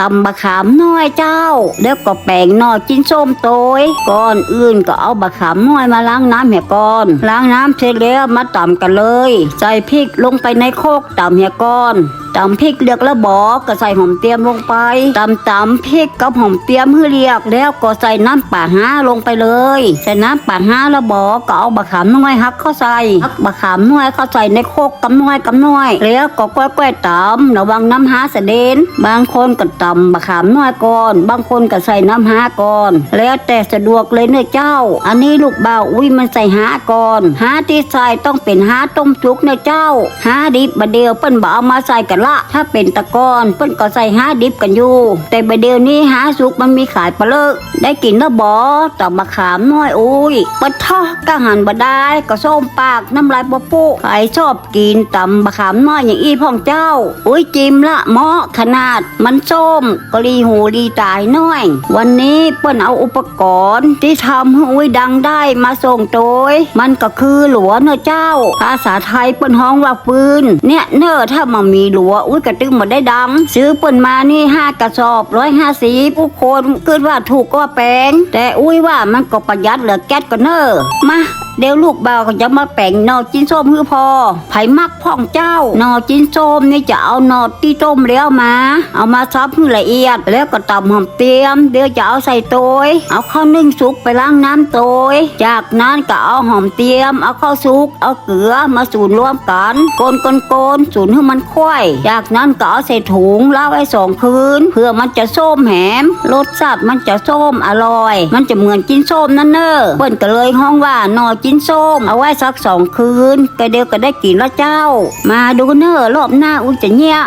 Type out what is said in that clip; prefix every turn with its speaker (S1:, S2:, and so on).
S1: ตำบะขามน้อยเจ้า แล้วก็แป้งนอจิ้นส้มโตยก่อนอื่นก็เอาบะขามน้อยมาล้างน้ำเหี่ยก่อนล้างน้ำเสร็จแล้วมาตำกันเลย ใส่พริกลงไปในโคกตำเหี่ยก่อน ตำพริกเลือกแล้วบอกก็ใส่หอมเตรียมลงไปตำตำพริกกับหอมเตรียมให้เรียกแล้วก็ใส่น้ำป่าห้าลงไปเลย ใส่น้ำป่าห้าแล้วบอกก็เอาบะขามน้อยฮักเข้าใส่ฮักบะขามน้อยเข้าใส่ในโคกกำน้อยกำน้อย แล้วก็ก้อยๆตำระวังน้ำห้าเสด็นบางคนก็ตำบะขามน้อยก่อน บางคนก็ใส่น้ำห้าก่อน แล้วแต่สะดวกเลยเนื้อเจ้า อันนี้ลูกเบาอุ้ยมันใส่ห้าก่อนห้าที่ใส่ต้องเป็นห้าต้มจุกเนื้อเจ้าห้าดิบบะเดียวเปิ้นบ่เอามาใส่กันละถ้าเป็นตะกอนเปิ้นก็ใส่หาดิบกันอยู่ แต่บะเดียวนี้หาสุกมันมีขายปลาเลิก ได้กินแล้วบอตำบะขามน้อยอุ้ยปะท่อกะหันบะได้ก็ส้มปากน้ำลายปะปุใครชอบกินตำบะขามน้อยอย่างอีพ่องเจ้า อุ้ยจิมละเหมาะขนาดมันส้มก็รีหูรีตายน้อย วันนี้เปิ้นเอาอุปกรณ์ที่ทำให้อุ้ยดังได้มาส่งโดยมันก็คือหลัวเนอะเจ้า ภาษาไทยเปิ้นฮ้องว่าปืนเนี่ยเนอะถ้ามามีหลัวอุ้ยกระตึงมดได้ดำซื้อเปิ้นมานี่ห้ากระสอบร้อยห้าสีผู้คนคิดว่าถูกก็แปลงแต่อุ้ยว่ามันก็ประหยัดเหลือแก๊สก็เนอะมา เดี๋ยวลูกบ่าวก็จะมาแป่งนอจิ้นส้มฮือพอไผ่มักพ่องเจ้านอจิ้นส้มนี่จะเอานอที่ต้มแล้วมา เอามาซับให้ละเอียด แล้วก็ตำหอมเตรียม เดี๋ยวจะเอาใส่โตยเอาข้าวนึ่งสุกไปล้างน้ำโตยจากนั้นก็เอาหอมเตรียม เอาข้าวสุก เอาเกลือมาสูนรวมกันโกนโกนโกนสูนให้มันค่อย จากนั้นก็เอาใส่ถุงเล่าไว้สองคืน เพื่อมันจะส้มแหมรสชาติมันจะส้มอร่อย มันจะเหมือนจิ้นส้มนั่นเนอะเปิ้นก็เลยห้องว่านอจิ้นส้ม เอาไว้สักสองคืน ก็เดียวก็ได้กินแล้วเจ้า มาดูเนอรอบหน้าอุ้ยจะเนี้ย